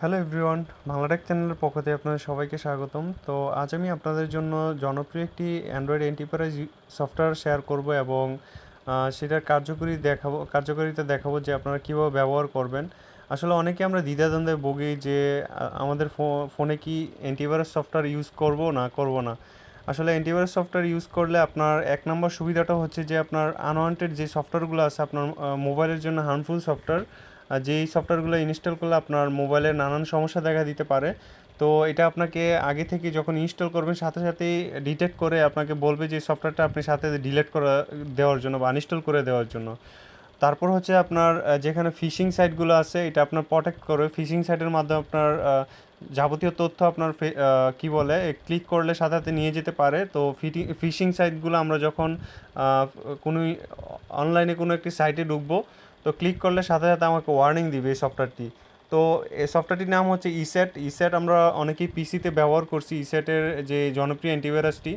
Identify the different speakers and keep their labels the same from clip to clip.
Speaker 1: Hello everyone Bangla Tech চ্যানেলের পক্ষ থেকে আপনাদের সবাইকে স্বাগতম। তো আজ আমি আপনাদের জন্য জনপ্রিয় একটি অ্যান্ড্রয়েড এন্টিপ্রাইজ সফটওয়্যার শেয়ার করব এবং সেটার কার্যকরী দেখাবো, কার্যকারিতা দেখাবো যে আপনারা কীভাবে ব্যবহার করবেন। আসলে অনেকে আমরা দ্বিধাদ্বন্দ্বে ভুগি যে আমাদের ফোনে কি অ্যান্টিভাইরাস সফটওয়্যার ইউজ করব না করব না। আসলে অ্যান্টিভাইরাস সফটওয়্যার ইউজ করলে আপনার এক নম্বর সুবিধাটা হচ্ছে যে আপনার আনওয়ান্টেড যে সফটওয়্যারগুলো আছে, আপনার মোবাইলের জন্য হার্মফুল সফটওয়্যার যেই সফটওয়্যারগুলো ইনস্টল করলে আপনার মোবাইলে নানান সমস্যা দেখা দিতে পারে, তো এটা আপনাকে আগে থেকে যখন ইনস্টল করবেন, সাথে সাথেই ডিটেক্ট করে আপনাকে বলবে যে সফটওয়্যারটা আপনি সাথে ডিলেট করে দেওয়ার জন্য বা আনইনস্টল করে দেওয়ার জন্য। তারপর হচ্ছে আপনার যেখানে ফিশিং সাইটগুলো আছে, এটা আপনার প্রোটেক্ট করবে ফিশিং সাইটের মাধ্যমে আপনার যাবতীয় তথ্য আপনার কি বলে ক্লিক করলে সাথে সাথে নিয়ে যেতে পারে। তো ফিশিং সাইটগুলো আমরা যখন কোনো অনলাইনে কোনো একটি সাইটে ঢুকবো তো ক্লিক করলে সাথে সাথে আমাকে ওয়ার্নিং দিবে এই সফটওয়্যারটি তো এই সফটওয়্যারটির নাম হচ্ছে ইসেট ইসেট আমরা অনেকেই পিসিতে ব্যবহার করছি। ইসেটের যে জনপ্রিয় অ্যান্টিভাইরাসটি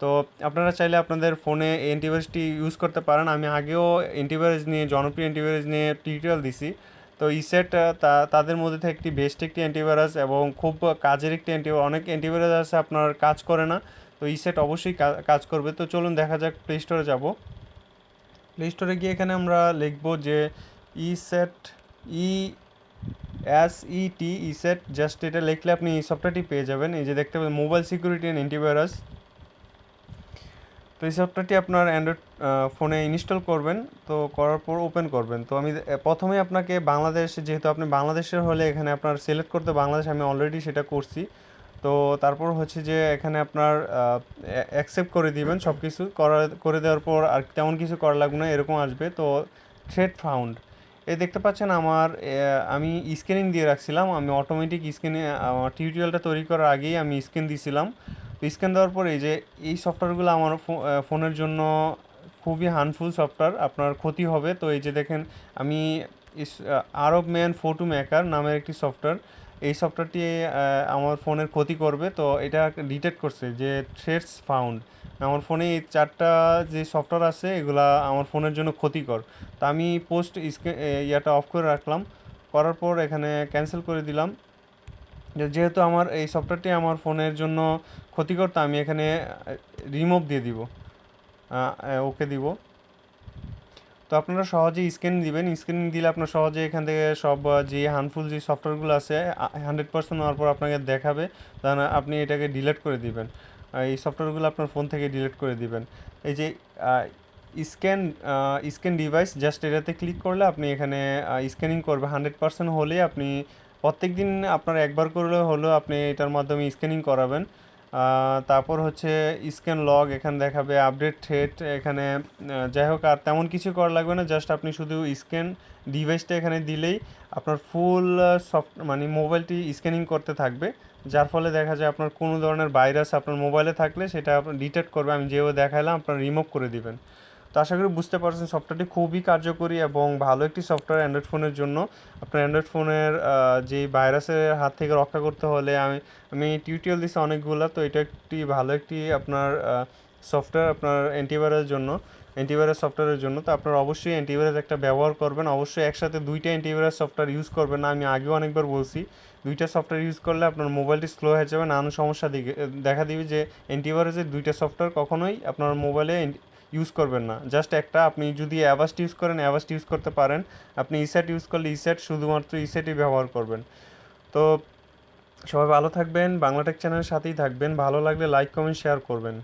Speaker 1: তো আপনারা চাইলে আপনাদের ফোনে অ্যান্টিভাইরাসটি ইউজ করতে পারেন। আমি আগেও অ্যান্টিভাইরাস নিয়ে, জনপ্রিয় অ্যান্টিভাইরাস নিয়ে টিউটোরিয়াল দিছি। তো ইসেট তা, তাদের মধ্যে থেকে একটি বেস্ট একটি অ্যান্টিভাইরাস এবং খুব কাজের একটি অ্যান্টিভাইরাস অনেক অ্যান্টিভাইরাস আছে, আপনার কাজ করে না। তো ইসেট অবশ্যই কাজ করবে। তো চলুন দেখা যাক প্লে স্টোরে যাব। প্লে গিয়ে এখানে আমরা লিখব যে E set E S E T E set just এটা লিখলে আপনি এই সফটওয়্যারটি পেয়ে যাবেন। এই যে দেখতে পাবেন মোবাইল সিকিউরিটি অ্যান্ড অ্যান্টিভাইরাস তো এই সফটওয়্যারটি আপনার অ্যান্ড্রয়েড ফোনে ইনস্টল করবেন। তো করার পর ওপেন করবেন। তো আমি প্রথমে আপনাকে বাংলাদেশ, যেহেতু আপনি বাংলাদেশের হলে এখানে আপনার সিলেক্ট করতে বাংলাদেশ, আমি অলরেডি সেটা করছি। তো তারপর হচ্ছে যে এখানে আপনার অ্যাকসেপ্ট করে দিবেন সব কিছু করা, করে দেওয়ার পর আর তেমন কিছু করা লাগবে না, এরকম আসবে। তো থ্রেড ফাউন্ড এই দেখতে পাচ্ছেন আমার আমি স্ক্যানিং দিয়ে রাখছিলাম। আমি অটোমেটিক স্ক্যানে আমার টিউটোরিয়ালটা তৈরি করার আগেই আমি স্ক্যান দিয়েছিলাম তো স্ক্যান দেওয়ার পরে এই যে, এই সফটওয়্যারগুলো আমার ফোনের জন্য খুবই হার্মফুল সফটওয়্যার আপনার ক্ষতি হবে। তো এই যে দেখেন, আমি আরব ম্যান ফটো মেকার নামের একটি সফটওয়্যার এই সফটওয়্যারটি আমার ফোনের ক্ষতি করবে। তো এটা ডিটেক্ট করছে যে থ্রেডস ফাউন্ড আমার ফোনে এই চারটা যে সফটওয়্যার আছে, এগুলা আমার ফোনের জন্য ক্ষতিকর। তো আমি পোস্ট ইয়াটা অফ করে রাখলাম। করার পর এখানে ক্যান্সেল করে দিলাম। যেহেতু আমার এই সফটওয়্যারটি আমার ফোনের জন্য ক্ষতিকর, তো আমি এখানে রিমুভ দিয়ে দিব। ওকে দিব। তো আপনারা সহজেই স্ক্যান দিবেন। স্ক্যান দিলে আপনার সহজে এখান থেকে সব যে হার্মফুল যে সফটওয়্যারগুলো আছে হান্ড্রেড পার্সেন্ট হওয়ার পর আপনাকে দেখাবে। তখন আপনি এটাকে ডিলিট করে দিবেন। এই সফটওয়্যারগুলো আপনার ফোন থেকে ডিলিট করে দিবেন। এই যে স্ক্যান স্ক্যান ডিভাইস জাস্ট এটাতে ক্লিক করলে আপনি এখানে স্ক্যানিং করবে। হান্ড্রেড পার্সেন্ট হলে আপনি প্রত্যেক দিন আপনার একবার করলে হলেও আপনি এটার মাধ্যমে স্ক্যানিং করাবেন। তারপর হচ্ছে স্ক্যান লগ এখানে দেখাবে আপডেট থ্রেড এখানে যাই হোক, আর তেমন কিছু করা লাগবে না জাস্ট আপনি শুধু স্ক্যান ডিভাইসটা এখানে দিলেই আপনার ফুল সফট মানে মোবাইলটি স্ক্যানিং করতে থাকবে। যার ফলে দেখা যায় আপনার কোনো ধরনের ভাইরাস আপনার মোবাইলে থাকলে সেটা ডিটেক্ট করবে। আমি যেভাবে দেখালাম আপনার রিমুভ করে দিবেন। তো আশা করি বুঝতে পারছেন সফটওয়্যারটি খুবই কার্যকরী এবং ভালো একটি সফটওয়্যার অ্যান্ড্রয়েড ফোনের জন্য। আপনার অ্যান্ড্রয়েড ফোনের যে ভাইরাসের হাত থেকে রক্ষা করতে হলে আমি আমি টিউটোরিয়াল দিচ্ছি অনেকগুলো, তো এটা একটি ভালো একটি আপনার সফটওয়্যার আপনার অ্যান্টিভাইরাসের জন্য অ্যান্টিভাইরাস সফটওয়্যারের জন্য। তো আপনারা অবশ্যই অ্যান্টিভাইরাস একটা ব্যবহার করবেন। অবশ্যই একসাথে দুইটা অ্যান্টিভাইরাস সফটওয়্যার ইউজ করবেন না, আমি আগেও অনেকবার বলছি। দুইটা সফটওয়্যার ইউজ করলে আপনার মোবাইলটি স্লো হয়ে যাবে, নানান সমস্যা দিকে, দেখা দিবে যে অ্যান্টিভাইরাসের দুইটা সফটওয়্যার কখনোই আপনার মোবাইলে ইউজ করবেন না। জাস্ট একটা, আপনি যদি অ্যাভাস্ট ইউজ করেন অ্যাভাস্ট ইউজ করতে পারেন। আপনি ইসেট ইউজ করলে ইসেট শুধুমাত্র ইসেটই ব্যবহার করবেন। তো সবাই ভালো থাকবেন, বাংলাটেক চ্যানেলের সাথেই থাকবেন। ভালো লাগলে লাইক কমেন্ট শেয়ার করবেন।